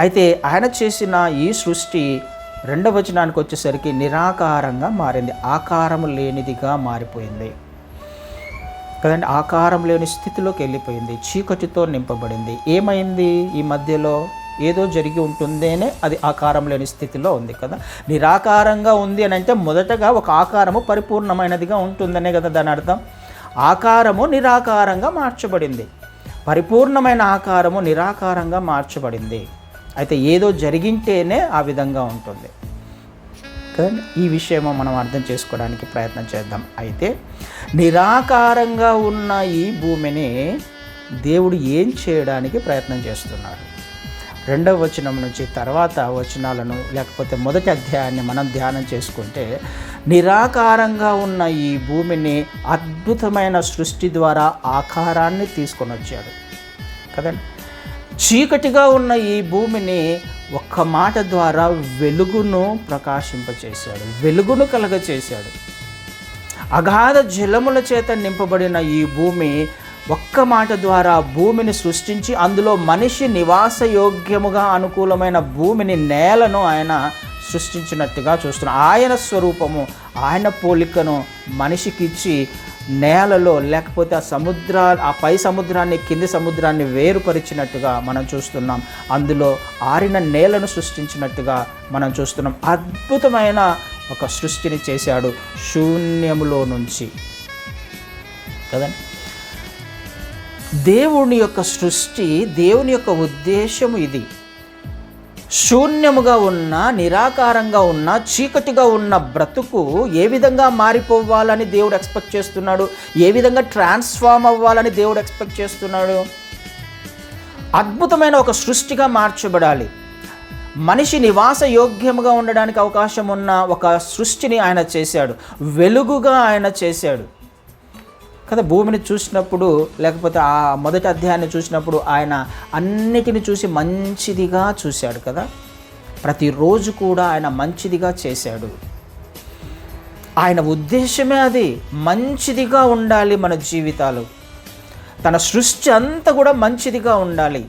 అయితే ఆయన చేసిన ఈ సృష్టి రెండవ వచనానికి వచ్చేసరికి నిరాకారంగా మారింది. ఆకారము లేనిదిగా మారిపోయింది. కదండి? ఆకారం లేని స్థితిలోకి వెళ్ళిపోయింది. చీకటితో నింపబడింది. ఏమైంది? ఈ మధ్యలో ఏదో జరిగి ఉంటుందేనే అది ఆకారం లేని స్థితిలో ఉంది కదా. నిరాకారంగా ఉంది అని అంటే మొదటగా ఒక ఆకారము పరిపూర్ణమైనదిగా ఉంటుందనే కదా దాని అర్థం. ఆకారము నిరాకారంగా మార్చబడింది. పరిపూర్ణమైన ఆకారము నిరాకారంగా మార్చబడింది. అయితే ఏదో జరిగింటేనే ఆ విధంగా ఉంటుంది. కదండి ఈ విషయము మనం అర్థం చేసుకోవడానికి ప్రయత్నం చేద్దాం. అయితే నిరాకారంగా ఉన్న ఈ భూమిని దేవుడు ఏం చేయడానికి ప్రయత్నం చేస్తున్నాడు? రెండవ వచనం నుంచి తర్వాత వచనాలను లేకపోతే మొదటి అధ్యాయాన్ని మనం ధ్యానం చేసుకుంటే నిరాకారంగా ఉన్న ఈ భూమిని అద్భుతమైన సృష్టి ద్వారా ఆకారాన్ని తీసుకొని వచ్చాడు. కదండి? చీకటిగా ఉన్న ఈ భూమిని ఒక్క మాట ద్వారా వెలుగును ప్రకాశింపచేశాడు వెలుగును కలగచేశాడు. అగాధ జలముల చేత నింపబడిన ఈ భూమి ఒక్క మాట ద్వారా భూమిని సృష్టించి అందులో మనిషి నివాసయోగ్యముగా అనుకూలమైన భూమిని నేలను ఆయన సృష్టించినట్టుగా చూస్తున్నాం. ఆయన స్వరూపము ఆయన పోలికను మనిషికిచ్చి నేలలో లేకపోతే ఆ సముద్ర ఆ పై సముద్రాన్ని కింది సముద్రాన్ని వేరుపరిచినట్టుగా మనం చూస్తున్నాం. అందులో ఆరిన నేలను సృష్టించినట్టుగా మనం చూస్తున్నాం. అద్భుతమైన ఒక సృష్టిని చేశాడు శూన్యములో నుంచి. కదండి దేవుని యొక్క సృష్టి దేవుని యొక్క ఉద్దేశము ఇది. శూన్యముగా ఉన్న నిరాకారంగా ఉన్న చీకటిగా ఉన్న బ్రతుకు ఏ విధంగా మారిపోవాలని దేవుడు ఎక్స్పెక్ట్ చేస్తున్నాడు? ఏ విధంగా ట్రాన్స్ఫార్మ్ అవ్వాలని దేవుడు ఎక్స్పెక్ట్ చేస్తున్నాడు? అద్భుతమైన ఒక సృష్టిగా మార్చబడాలి. మనిషి నివాస యోగ్యముగా ఉండడానికి అవకాశం ఉన్న ఒక సృష్టిని ఆయన చేశాడు. వెలుగుగా ఆయన చేశాడు. కదా భూమిని చూసినప్పుడు లేకపోతే ఆ మొదటి అధ్యాయాన్ని చూసినప్పుడు ఆయన అన్నిటిని చూసి మంచిదిగా చూశాడు కదా. ప్రతిరోజు కూడా ఆయన మంచిదిగా చేశాడు. ఆయన ఉద్దేశమే అది మంచిదిగా ఉండాలి మన జీవితాలు. తన సృష్టి అంతా కూడా మంచిదిగా ఉండాలి.